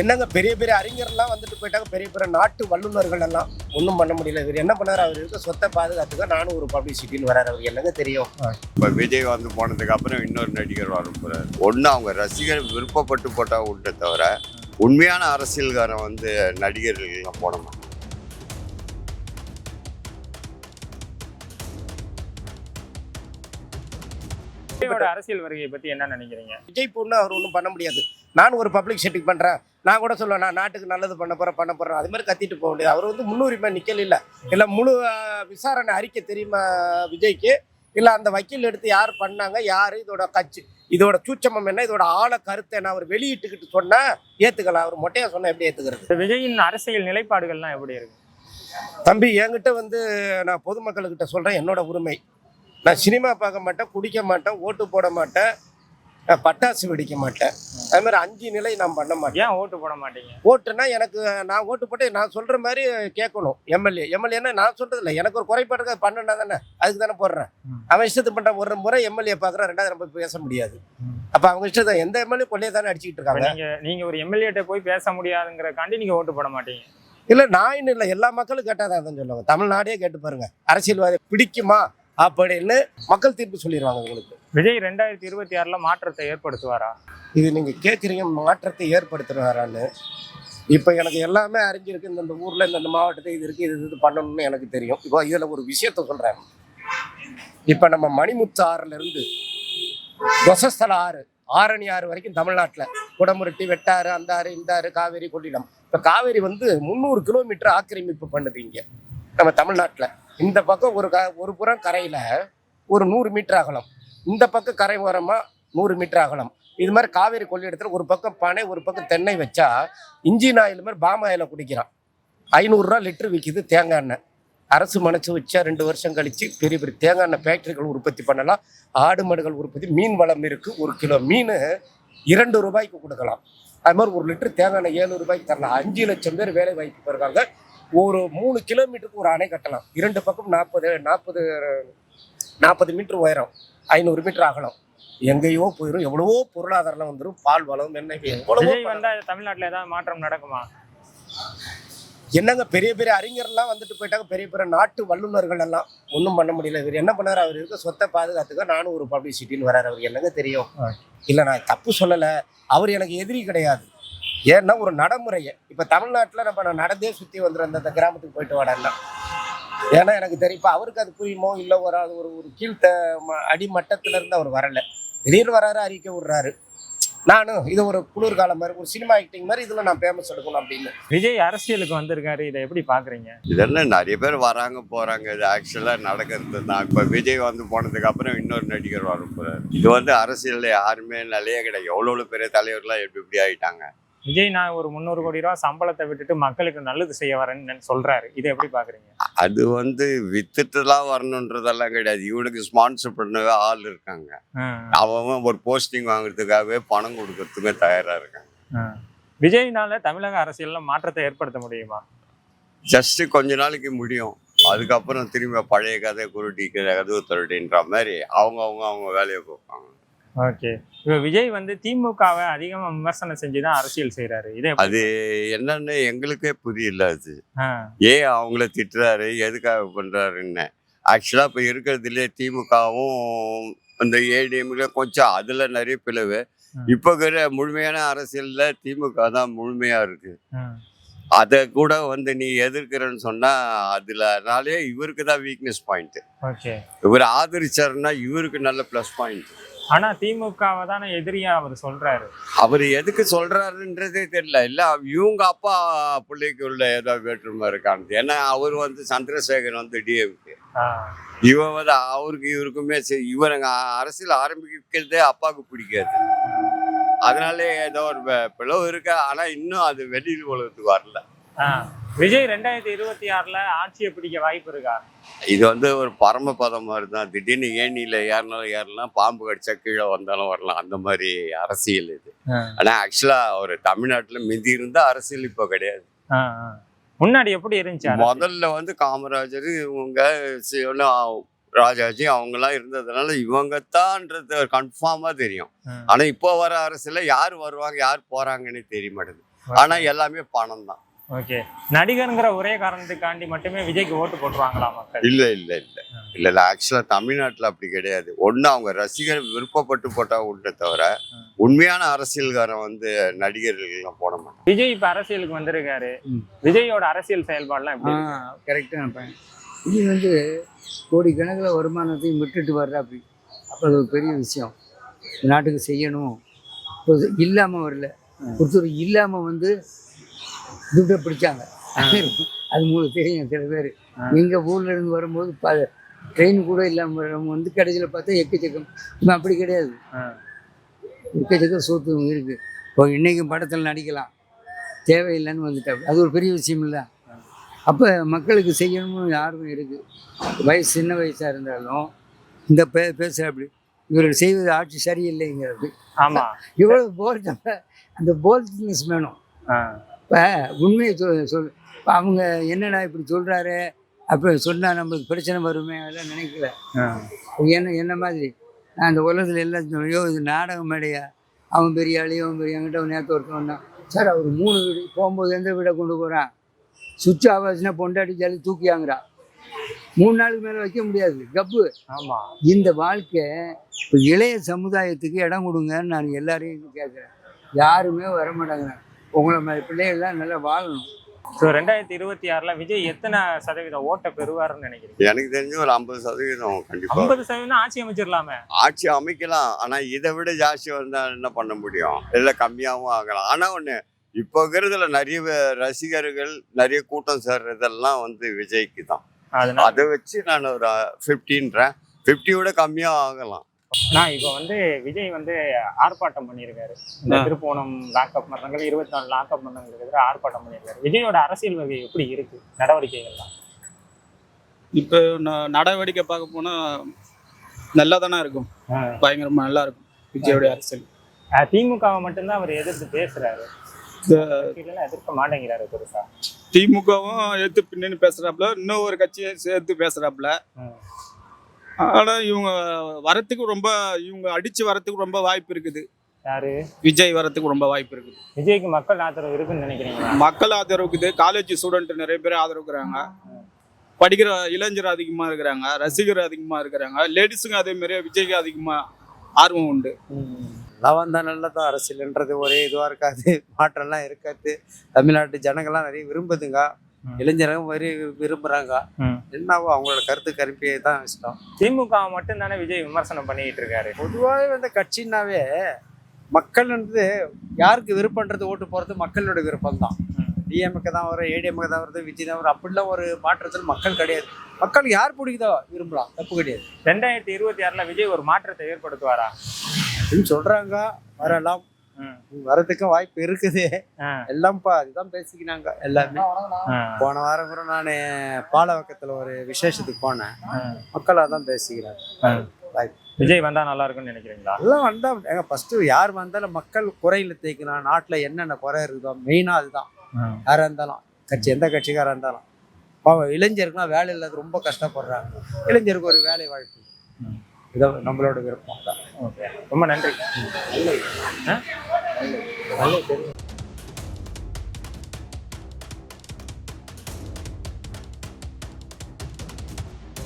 என்னங்க பெரிய பெரிய அறிஞர்லாம் வந்துட்டு போயிட்டாங்க பெரிய பெரிய நாட்டு வல்லுநர்கள் எல்லாம். ஒன்றும் பண்ண முடியல இவர். என்ன பண்ணாரு? அவர் இருக்க சொத்தை பாதுகாத்துக்க நானும் ஒரு பப்ளிசிட்டின்னு வராரு. அவர் என்னங்க தெரியும்? இப்போ விஜய் வந்து போனதுக்கு அப்புறம் இன்னொரு நடிகர் வர போறாரு. ஒன்று அவங்க ரசிகர் விருப்பப்பட்டு போட்டா உண்டே தவிர உண்மையான அரசியல்காரன் வந்து நடிகர்கள்லாம் போட மாட்டாங்க விஜயோட அரசியல் வருகையை பத்தி என்ன நினைக்கிறீங்க? விஜய் பொண்ணு அவர் ஒன்றும் பண்ண முடியாது. நானும் ஒரு பப்ளிக் செட்டிங் பண்ணுறேன் நான் கூட சொல்லுவேன் நான் நாட்டுக்கு நல்லது பண்ண போகிறேன் பண்ண போகிறேன் அது மாதிரி கத்திட்டு போக முடியாது அவர் வந்து முன்னுரிமை நிக்கல இல்லை இல்லை முழு விசாரணை அறிக்கை தெரியுமா விஜய்க்கு? இல்லை அந்த வக்கீல் எடுத்து யார் பண்ணாங்க யார் இதோட கட்சி இதோட சூச்சமம் என்ன இதோட ஆழ கருத்தை நான் அவர் வெளியிட்டுக்கிட்டு சொன்னா ஏற்றுக்கலாம் அவர் மொட்டையா சொன்னா எப்படி ஏற்றுக்கிறது விஜயின் அரசியல் நிலைப்பாடுகள்லாம் எப்படி இருக்கு? தம்பி என்கிட்ட வந்து நான் பொதுமக்களுக்கிட்ட சொல்கிறேன் என்னோட உரிமை. நான் சினிமா பார்க்க மாட்டேன் குடிக்க மாட்டேன் ஓட்டு போட மாட்டேன். நான் பட்டாசு வெடிக்க மாட்டேன். அது மாதிரி அஞ்சு நிலை நான் பண்ண மாட்டேன். ஏன் ஓட்டு போட மாட்டீங்க? ஓட்டுனா எனக்கு நான் ஓட்டு போட்டு நான் சொல்கிற மாதிரி கேட்கணும். எம்எல்ஏ எம்எல்ஏன்னா நான் சொல்கிறது இல்லை. எனக்கு ஒரு குறைபாடு பண்ணனா தானே? அதுக்கு தானே போடுறேன். அவன் இஷ்டத்துக்கு பண்ணுற ஒரு முறை எம்எல்ஏ பார்க்குறேன் ரெண்டாவது நம்ம பேச முடியாது. அப்போ அவங்க இஷ்டத்தை எந்த எம்எல்ஏ கொள்ளையை தானே அடிச்சுக்கிட்டு இருக்காங்க? நீங்க நீங்க ஒரு எம்எல்ஏட்ட போய் பேச முடியாதுங்கிறக்காண்டி நீங்க ஓட்டு போட மாட்டீங்க. இல்லை நான் இல்லை. எல்லா மக்களும் கேட்டால் தான் சொல்லுவாங்க. தமிழ்நாடே கேட்டு பாருங்க. அரசியல்வாதி பிடிக்குமா? அப்படின்னு மக்கள் தீர்ப்பு சொல்லிடுவாங்க உங்களுக்கு. விஜய் ரெண்டாயிரத்தி இருபத்தி ஆறில் மாற்றத்தை ஏற்படுத்துவாரா? இது நீங்கள் கேட்குறீங்க மாற்றத்தை ஏற்படுத்துகிறாரான்னு இப்போ எனக்கு எல்லாமே அறிஞ்சிருக்கு இந்த ஊரில் இந்த மாவட்டத்தை இது இருக்குது இது இது பண்ணணும்னு எனக்கு தெரியும். இப்போ இதில் ஒரு விஷயத்த சொல்கிறேன் இப்போ நம்ம மணிமுத்து ஆறுலேருந்து கொசஸ்தல ஆறு ஆரணி ஆறு வரைக்கும் தமிழ்நாட்டில். குடமுருட்டி வெட்டாறு அந்த ஆறு இந்த ஆறு காவேரி கொள்ளிடம் இப்போ காவேரி வந்து முந்நூறு கிலோமீட்டர் ஆக்கிரமிப்பு பண்ணுது இங்கே நம்ம தமிழ்நாட்டில். இந்த பக்கம் ஒரு க ஒரு புறம் கரையில் ஒரு நூறு மீட்டர் அகலம். இந்த பக்கம் கரை ஓரமாக நூறு மீட்டர் அகலம். இது மாதிரி காவேரி கொள்ளிடத்தில் ஒரு பக்கம் பனை ஒரு பக்கம் தென்னை வச்சா இன்ஜின் ஆயில் மாதிரி பாம் ஆயிலை குடிக்கிறான். ஐநூறுரூவா லிட்டர் விற்கிது தேங்காய் எண்ணெய். அரசு மனசு வச்சா ரெண்டு வருஷம் கழித்து பெரிய பெரிய தேங்காய் எண்ணெய் ஃபேக்டரிகள் உற்பத்தி பண்ணலாம். ஆடு மாடுகள் உற்பத்தி மீன் வளம் இருக்குது ஒரு கிலோ மீன் இரண்டு ரூபாய்க்கு கொடுக்கலாம். அது மாதிரி ஒரு லிட்டர் தேங்காய் எண்ணெய் ஏழு ரூபாய்க்கு தரலாம். அஞ்சு லட்சம் பேர் வேலை வாய்ப்பு பெறுவாங்க. ஒரு மூணு கிலோமீட்டருக்கு ஒரு அணை கட்டலாம். இரண்டு பக்கம் நாற்பது நாற்பது நாற்பது மீட்டர் உயரம். ஐநூறு மீட்டர் அகலம். எங்கேயோ போயிடும் எவ்வளவோ பொருளாதாரம் வந்துடும் பால் வளம் விஜய் வந்தா தமிழ்நாட்டுல ஏதாவது மாற்றம் நடக்குமா? என்னங்க பெரிய பெரிய அறிஞர்லாம் வந்துட்டு போயிட்டாங்க பெரிய பெரிய நாட்டு வல்லுநர்கள் எல்லாம். ஒன்றும் பண்ண முடியல. இவர் என்ன பண்ணாரு? அவர் இருக்க சொத்தை பாதுகாத்துக்க நானும் ஒரு பப்ளிசிட்டின்னு வராரு. அவர் என்னங்க தெரியும்? இல்லை நான் தப்பு சொல்லலை. அவர் எனக்கு எதிரி கிடையாது. ஏன்னா ஒரு நடைமுறையை. இப்போ தமிழ்நாட்டில் நம்ம நடந்தே சுற்றி வந்துடும் அந்த கிராமத்துக்கு போயிட்டு வாடன்னா ஏன்னா எனக்கு தெரியும் இப்போ அவருக்கு அது புரியுமோ இல்லை ஒரு அது ஒரு ஒரு கீழ்த்த ம- அடிமட்டத்துல இருந்து அவர் வரல. திடீர்னு வராரு அறிக்கை விடுறாரு. நானும் இது ஒரு குளிர்காலம் மாதிரி ஒரு சினிமா ஆக்டிங் மாதிரி இதில் நான் ஃபேமஸ் எடுக்கணும் அப்படின்னு. விஜய் அரசியலுக்கு வந்திருக்காரு இதை எப்படி பாக்குறீங்க? இதெல்லாம் நிறைய பேர் வராங்க போறாங்க. இது ஆக்சுவலாக நடக்கிறது தான். இப்போ விஜய் வந்து போனதுக்கு அப்புறம் இன்னொரு நடிகர் வர போறாரு. இது வந்து அரசியல்ல யாருமே நிலையே கிடையாது. எவ்வளோ எவ்வளோ பெரிய தலைவர்லாம் எப்படி இப்படி ஆயிட்டாங்க. விஜய் நான் ஒரு முந்நூறு கோடி ரூபாய் சம்பளத்தை விட்டுட்டு மக்களுக்கு நல்லது செய்ய வரேன்னு சொல்றாரு. இதை எப்படி பாக்குறீங்க? அது வந்து வித்துட்டுலாம் வரணுன்றதெல்லாம் கிடையாது. இவனுக்கு ஸ்பான்சர் பண்ணவே ஆள் இருக்காங்க. அவன் ஒரு போஸ்டிங் வாங்குறதுக்காகவே பணம் கொடுக்கறதுக்குமே தயாரா இருக்காங்க. விஜய்னால தமிழக அரசியல்ல மாற்றத்தை ஏற்படுத்த முடியுமா? ஜஸ்ட் கொஞ்ச நாளைக்கு முடியும். அதுக்கப்புறம் திரும்ப பழைய கதை குருட்டி கதவு திருடின்ற மாதிரி அவங்க அவங்க அவங்க வேலையை பார்ப்பாங்க. ஓகே. இப்ப விஜய் வந்து திமுகவை அதிகமா விமர்சனம் செஞ்சுதான் அரசியல் செய்யறாரு இதை அது என்னன்னு எங்களுக்கே புரியல அது. ஏன் அவங்கள திட்டுறாரு? எதுக்காக பண்றாருன்னு. ஆக்சுவலா இப்ப இருக்கிறதுலே திமுகவும் இந்த ஏடிஎம்ல கொஞ்சம் அதுல நிறைய பிளவு. இப்ப இருக்கிற முழுமையான அரசியல்ல திமுக தான் முழுமையா இருக்கு. ஆ. அதை கூட வந்து நீ எதிர்க்கிறன்னு சொன்னா அதுலனாலே இவருக்கு தான் வீக்னஸ் பாயிண்ட் இவர் ஆதரிச்சாருன்னா இவருக்கு நல்ல ப்ளஸ் பாயிண்ட் ஆனா திமுகவை தானே எதிரியா அவர் சொல்றாரு. அவர் எதுக்கு சொல்றாருன்றதே தெரியல. இல்ல இவங்க அப்பா பிள்ளைக்கு உள்ள ஏதோ வேற்றுமை இருக்கான்னு ஏன்னா அவர் வந்து சந்திரசேகர் வந்து டிஎம்கே இவன் வந்து அவருக்கு இவருக்குமே சரி. இவனுங்க அரசியல் ஆரம்பிக்கிறதே அப்பாவுக்கு பிடிக்காது. அதனால ஏதோ ஒரு பிளவு இருக்கு. ஆனா இன்னும் அது வெளியில் உலகத்துக்கு வரல. விஜய் ரெண்டாயிரத்தி இருபத்தி ஆறுல ஆட்சியை பிடிக்க வாய்ப்பு இருக்கா? இது வந்து ஒரு பரமபதம் மாதிரி தான் திடீர்னு ஏணியில ஏறினாலும் ஏறலாம் பாம்பு கடிச்சா கீழே வந்தாலும் வரலாம். அந்த மாதிரி அரசியல் இது. ஆனா ஆக்சுவலா ஒரு தமிழ்நாட்டுல மிதி இருந்தா அரசியல் இப்போ கிடையாது. முன்னாடி எப்படி இருந்துச்சு? முதல்ல வந்து காமராஜர் இவங்க ராஜாஜி அவங்கெல்லாம் இருந்ததுனால இவங்க தான்ன்றது கன்ஃபார்மா தெரியும். ஆனா இப்போ வர அரசுல யார் வருவாங்க யார் போறாங்கன்னு தெரிய மாட்டேங்குது. ஆனா எல்லாமே பணம் தான் ஓகே. நடிகருங்கிற ஒரே காரணத்துக்காண்டி மட்டுமே விஜய்க்கு ஓட்டு போட்டுருவாங்களா மக்கள்? இல்ல இல்ல இல்ல. இல்ல இல்ல. ஆக்சுவலா தமிழ்நாட்டுல அப்படி கிடையாது. ஒண்ணு அவங்க ரசிகர் விருப்பப்பட்டு போட்டா உண்டே தவிர உண்மையான அரசியல்காரன் வந்து நடிகர்கள்லாம் போட மாட்டான். விஜய் இப்ப அரசியலுக்கு வந்திருக்காரு. விஜயோட அரசியல் செயல்பாடுலாம்? கரெக்டான பையன் இது வந்து கோடிக்கணக்கில் வருமானத்தையும் விட்டுட்டு வர்றாப்படி அப்போ அது ஒரு பெரிய விஷயம். இந்த நாட்டுக்கு செய்யணும். இப்போ இல்லாமல் வரல. ஒருத்தர் இல்லாமல் வந்து துட்டை பிடிச்சாங்க. அது உங்களுக்கு தெரியும் சில பேர். எங்கள் ஊர்ல இருந்து வரும்போது ப ட்ரெயின் கூட இல்லாமல் வந்து கடைசியில் பார்த்தா எக்கச்சக்கம். இவன் அப்படி கிடையாது. எக்கச்சக்கம் சோத்து இருக்கு. இப்போ இன்னைக்கும் படத்தில் நடிக்கலாம். தேவையில்லைன்னு வந்துட்டாங்க. அது ஒரு பெரிய விஷயம் இல்லை. அப்போ மக்களுக்கு செய்யணும்னு ஆர்வம் இருக்குது வயசு சின்ன வயசாக இருந்தாலும் இந்த பே பேச அப்படி இவர்கள் செய்வது ஆட்சி சரியில்லைங்கிறது. ஆமா. இவ்வளோ போல்ட் அந்த போல்ட்னஸ் வேணும். இப்போ உண்மையை சொல் சொல் அவங்க என்னடா இப்படி சொல்கிறாரு அப்போ சொன்னால் நம்மளுக்கு பிரச்சனை வருமே அதெல்லாம் நினைக்கல. என்ன என்ன மாதிரி? நான் அந்த உலகத்தில் எல்லாம் ஐயோ இது நாடக மேடையா? அவன் பெரிய ஆளி அவன் பெரிய என்கிட்ட நேற்று ஒருத்தன் வந்தான். சார் அவர் மூணு வீடு போகும்போது எந்த வீடை கொண்டு போகிறான் சுவிட்ச் ஆஃப் ஆச்சுன்னா பொண்டாட்டி ஜாலி தூக்கியாங்கிறான் மூணு நாளுக்கு மேலே வைக்க முடியாது. கப்பு. ஆமா. இந்த வாழ்க்கை இப்போ இளைய சமுதாயத்துக்கு இடம் கொடுங்கன்னு நான் எல்லாரையும் கேட்குறேன் யாருமே வர மாட்டாங்கிறாங்க உங்களை மாதிரி பிள்ளைகள்லாம் நல்லா வாழணும். ஸோ ரெண்டாயிரத்தி இருபத்தி ஆறுல விஜய் எத்தனை சதவீதம் ஓட்டை பெறுவாருன்னு நினைக்கிறீங்க? எனக்கு தெரிஞ்சு ஒரு ஐம்பது சதவீதம் கண்டிப்பா. ஐம்பது சதவீதம் ஆட்சி அமைச்சிடலாமே? ஆட்சி அமைக்கலாம். ஆனா இதை விட ஜாஸ்தி வந்தா என்ன பண்ண முடியும்? இல்ல கம்மியாகவும் ஆகலாம். ஆனா ஒண்ணு இப்போ இருக்கிறதுல நிறைய ரசிகர்கள் நிறைய கூட்டம் சேர்றதெல்லாம் வந்து விஜய்க்கு தான். அதனால? அதை வச்சு நான் ஒரு ஃபிஃப்டின்றேன் ஃபிஃப்டி விட கம்மியாக ஆகலாம். நான் இப்போ வந்து விஜய் வந்து ஆர்ப்பாட்டம் பண்ணியிருக்காரு. இந்த திருப்போணம் லாக்அப் மரணங்கள் இருபத்தி நாலு லாக்அப் மரணங்களுக்கு எதிராக ஆர்ப்பாட்டம் பண்ணியிருக்காரு. விஜயோட அரசியல் வகை எப்படி இருக்கு? நடவடிக்கைகள்லாம். இப்போ நடவடிக்கை பார்க்க போனால் நல்லா தானே இருக்கும்? பயங்கரமாக நல்லா இருக்கும் விஜயோடைய அரசியல். திமுகவை மட்டும்தான் அவர் எதிர்த்து பேசுறாரு. எதிர்க்க மாட்டேங்கிறாரு பெருசா. திமுகவும் எடுத்து பின்னணி பேசுகிறாப்புல இன்னும் ஒரு கட்சியை சேர்த்து பேசுகிறாப்புல ம். ஆனால் இவங்க வரத்துக்கு ரொம்ப இவங்க அடித்து வரத்துக்கு ரொம்ப வாய்ப்பு இருக்குது. யாரு? விஜய் வரத்துக்கு ரொம்ப வாய்ப்பு இருக்குது. விஜய்க்கு மக்கள் ஆதரவு இருக்குன்னு நினைக்கிறீங்களா? மக்கள் ஆதரவு இருக்குது. காலேஜ் ஸ்டூடெண்ட் நிறைய பேர் ஆதரவுக்குறாங்க. படிக்கிற இளைஞர் அதிகமாக இருக்கிறாங்க. ரசிகர் அதிகமாக இருக்கிறாங்க. லேடிஸுங்க அதே மாதிரியே விஜய்க்கு அதிகமாக ஆர்வம் உண்டு. எல்லாம் வந்தால் நல்லதான் அரசியல்ன்றது ஒரே இதுவாக இருக்காது. மாற்றம்லாம் இருக்காது. தமிழ்நாட்டு ஜனங்கள்லாம் நிறைய விரும்புதுங்க. இளைஞரும் வரி விரும்புகிறாங்க ம். என்னவோ அவங்களோட கருத்து கருப்பியை தான் இஷ்டம். திமுக மட்டும் தானே விஜய் விமர்சனம் பண்ணிட்டு இருக்காரு? பொதுவாகவே வந்து கட்சின்னாவே மக்கள்ன்றது யாருக்கு விருப்பன்றது ஓட்டு போகிறது மக்களோட விருப்பம் தான். டிஎம்கே தான் வரும் ஏடிஎம்கே தான் வருது விஜய் தான் வரும். அப்படிலாம் ஒரு மாற்றத்தில் மக்கள் கிடையாது. மக்கள் யார் பிடிக்குதோ விரும்பலாம் தப்பு கிடையாது. ரெண்டாயிரத்தி இருபத்தி ஆறுல விஜய் ஒரு மாற்றத்தை ஏற்படுத்துவாரா? அப்படின்னு சொல்கிறாங்க வரலாம். வரதுக்கும் வாய்ப்பு இருக்குது. எல்லாம்ப்பா அதுதான் பேசிக்கினாங்க எல்லாருமே. போன வாரம் கூட நான் பாலவக்கத்தில் ஒரு விசேஷத்துக்கு போனேன். ஆ. மக்கள் அதான் பேசிக்கிறாங்க. விஜய் வந்தா நல்லா இருக்கும்னு நினைக்கிறீங்களா? எல்லாம் வந்தா ஏங்க ஃபஸ்ட்டு யார் வந்தாலும் மக்கள் குறையில் தேய்க்கணும் நாட்டில் என்னென்ன குறை இருக்குதோ மெயினாக அதுதான். யாராக இருந்தாலும் கட்சி எந்த கட்சிக்காராக இருந்தாலும். பாவம் இளைஞருக்குலாம் வேலை இல்லாத ரொம்ப கஷ்டப்படுறாங்க. இளைஞருக்கு ஒரு வேலை வாய்ப்பு. ம். இதை நம்மளோட விருப்பம். தான் ஓகே. ரொம்ப நன்றி. ¿Vale?